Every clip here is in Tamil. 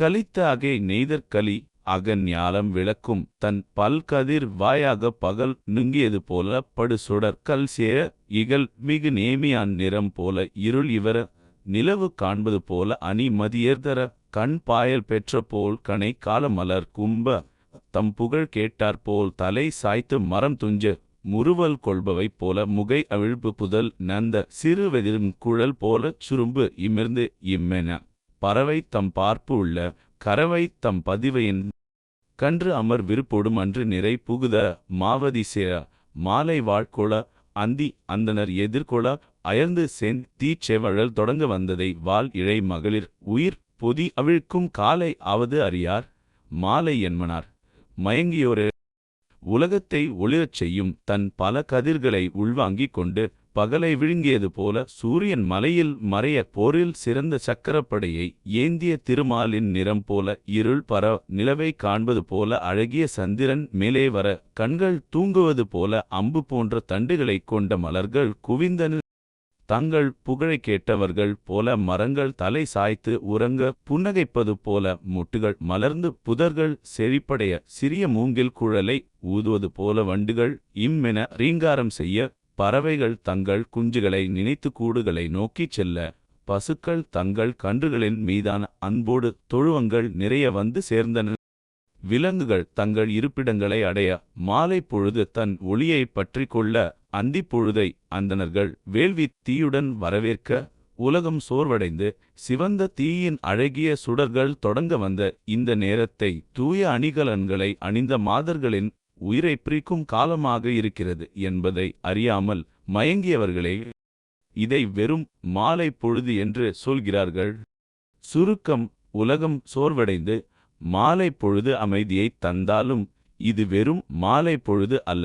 கலித்த அகை நெய்தற்களி அகஞாலம் விளக்கும் தன் பல்கதிர் வாயாக பகல் நுங்கியது போல படு சுடர் கல் சேர இகல் மிகு நேமியான் நிறம் போல இருள் இவர நிலவு காண்பது போல அணி மதியர்தர கண் பாயல் பெற்ற போல் கனை காலமலர் கும்ப தம் புகழ் கேட்டாற்போல் தலை சாய்த்து மரம் துஞ்ச முறுவல் கொள்பவை போல முகை அவிழ்ப்பு புதல் நந்த சிறுவெதிரும் குழல் போல சுரும்பு இமிர்ந்து இம்மென பறவை தம் பார்ப்பு உள்ள கறவை தம் பதிவையின் கன்று அமர் விருப்பொடும் அன்று நிறை புகுத மாவதி சேர மாலை வாழ்கொள அந்தி அந்தனர் எதிர்கொள அயர்ந்து சென் தீச்செவழல் தொடங்க வந்ததை வால் இழை மகளிர் உயிர் பொதி அவிழ்க்கும் காலை ஆவது அறியார் மாலை என்மனார் மயங்கியோரே உலகத்தை ஒளிரச் செய்யும் தன் பல கதிர்களை உள்வாங்கிக் கொண்டு பகலை விழுங்கியது போல சூரியன் மலையில் மறைய போரில் சிறந்த சக்கரப்படையை ஏந்திய திருமாலின் நிறம் போல இருள் பர நிலவை காண்பது போல அழகிய சந்திரன் மேலே வர கண்கள் தூங்குவது போல அம்பு போன்ற தண்டுகளைக் கொண்ட மலர்கள் குவிந்தன. தங்கள் புகழை கேட்டவர்கள் போல மரங்கள் தலை சாய்த்து உறங்க புன்னகைப்பது போல முட்டுகள் மலர்ந்து புதர்கள் செழிப்படைய சிறிய மூங்கில் குழலை ஊதுவது போல வண்டுகள் இம்மென ரீங்காரம் செய்ய பறவைகள் தங்கள் குஞ்சுகளை நினைத்து கூடுகளை நோக்கிச் செல்ல பசுக்கள் தங்கள் கன்றுகளின் மீதான அன்போடு தொழுவங்கள் நிறைய வந்து சேர்ந்தன. விலங்குகள் தங்கள் இருப்பிடங்களை அடைய மாலை பொழுது தன் ஒளியை பற்றி கொள்ள அந்தி பொழுதை அந்தணர்கள் வேள்வி தீயுடன் வரவேற்க உலகம் சோர்வடைந்து சிவந்த தீயின் அழகிய சுடர்கள் தொடங்க வந்த இந்த நேரத்தை தூய அணிகலன்களை அணிந்த மாதர்களின் உயிரை பிரிக்கும் காலமாக இருக்கிறது என்பதை அறியாமல் மயங்கியவர்களே இதை வெறும் மாலை பொழுது என்று சொல்கிறார்கள். சுருக்கம் உலகம் சோர்வடைந்து மாலை பொழுது அமைதியை தந்தாலும் இது வெறும் மாலை பொழுது அல்ல.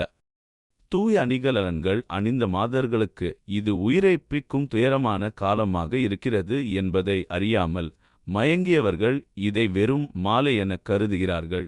தூய அணிகலன்கள் அணிந்த மாதர்களுக்கு இது உயிரை பிக்கும் துயரமான காலமாக இருக்கிறது என்பதை அறியாமல் மயங்கியவர்கள் இதை வெறும் மாலை என கருதுகிறார்கள்.